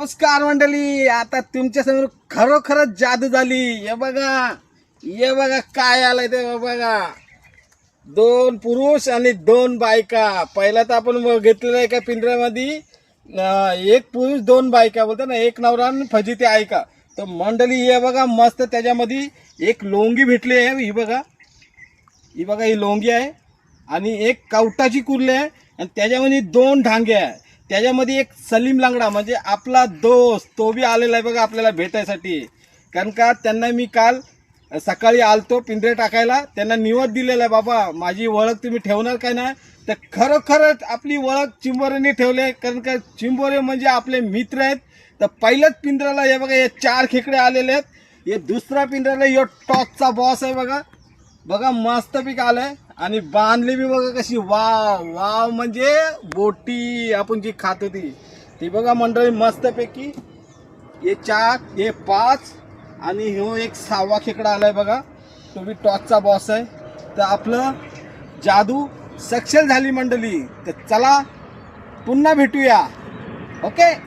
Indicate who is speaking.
Speaker 1: नमस्कार मंडळी आता तुमच्यासमोर खरोखरच जादू झाली. हे बघा हे बघा काय आलंय ते बघा. दोन पुरुष आणि दोन बायका. पहिला तर आपण घेतलेलं आहे का पिंजऱ्यामध्ये? एक पुरुष दोन बायका बोलतो ना एक नवरा आणि फजिती ऐका तर मंडळी हे बघा मस्त त्याच्यामध्ये एक लोंगी भेटली आहे. ही बघा ही बघा ही लोंगी आहे. आणि एक कवटाची कुर्ली आहे. आणि त्याच्यामध्ये दोन ढांगे आहे. त्याच्यामध्ये एक सलीम लांगडा म्हणजे आपला दोस्त तो बी आलेला आहे बघा आपल्याला भेटायसाठी. कारण का त्यांना मी काल सकाळी आलतो पिंजरे टाकायला. त्यांना निवड दिलेला आहे बाबा माझी ओळख तुम्ही ठेवणार काय नाही? तर खरोखरच आपली ओळख चिंबोरेने ठेवली आहे. कारण का चिंबोरे म्हणजे आपले मित्र आहेत. तर पहिल्याच पिंजऱ्याला हे बघा हे चार खेकडे आलेले आहेत. हे दुसरा पिंजऱ्याला हे टॉपचा बॉस आहे बघा. बघा मस्तपैकी आलं आहे आणि बांधली बी बघा कशी. वाव वाव म्हणजे बोटी आपण जी खात होती ती बघा मंडळी मस्तपैकी. हे चार हे पाच आणि ह्यो एक सहावा खेकडा आलाय बघा. तो बी टॉचचा बॉस आहे. तर आपलं जादू सक्सेस झाली मंडळी. तर चला पुन्हा भेटूया. ओके?